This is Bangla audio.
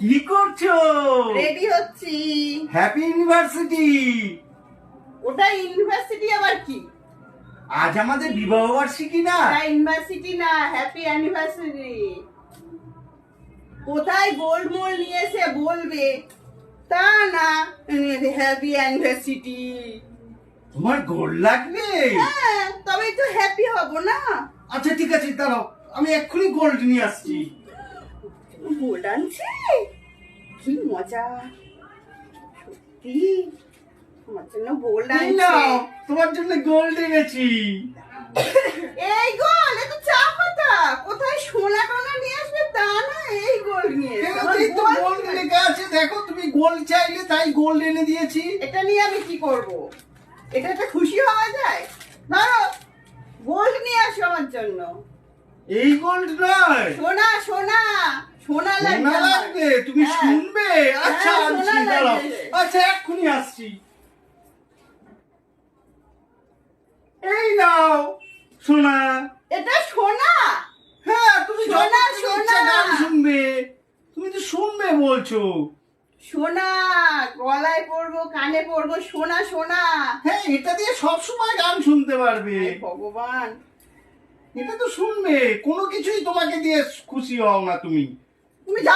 কি করছ? রেডি হচ্ছি। হ্যাপি ইউনিভার্সিটি ওটা ইউনিভার্সিটি আবার কি? আজ আমাদের বিবাহ বার্ষিকী না? ইউনিভার্সিটি না হ্যাপি অ্যানিভার্সারি কোথায় গোল্ড মোল নিয়ে এসে বলবে? তা না হ্যাপি অ্যানিভার্সিটি তোমার গোল লাগবে? হ্যাঁ তবে তো হ্যাপি হব না। আচ্ছা ঠিক আছে দাঁড়াও। আমি এক্ষুনি গোল্ড নিয়ে আসছি। গোল্ড আনছে কি মজা। সত্যি? আমার জন্য গোল্ড আনছে। তোমার জন্য গোল্ড এনেছি। এই গোল এ তো চা পাতা। কোথায় সোনা টোনা নিয়ে আসবে? তা না এই গোল্ড নিয়ে গোল্ড লেখা আছে দেখো তুমি গোল্ড চাইলে তাই গোল্ড এনে দিয়েছি। এটা নিয়ে আমি কি করব? এটাতে খুশি হওয়া যায়? ধরো গোল্ড নিয়ে আসো আমার জন্য। এই গোল্ড নয়। সোনা সোনা। সোনা লাগবে তুমি হ্যাঁ। শুনবে। আচ্ছা হ্যাঁ, আনছি দাঁড়াও। আচ্ছা এক্ষুনি আসছি। এই নাও সোনা এটা সোনা হ্যাঁ তুমি সোনা, যখন তুমি গান শুনবে তুমি তো শুনবে বলছো। সোনা গলায় পরবো কানে পরবো সোনা সোনা হ্যাঁ এটা দিয়ে সব সময় গান শুনতে পারবে। ভগবান। এটা তো শুনবে কোনো কিছুই তোমাকে দিয়ে খুশি হও না তুমি। y'all.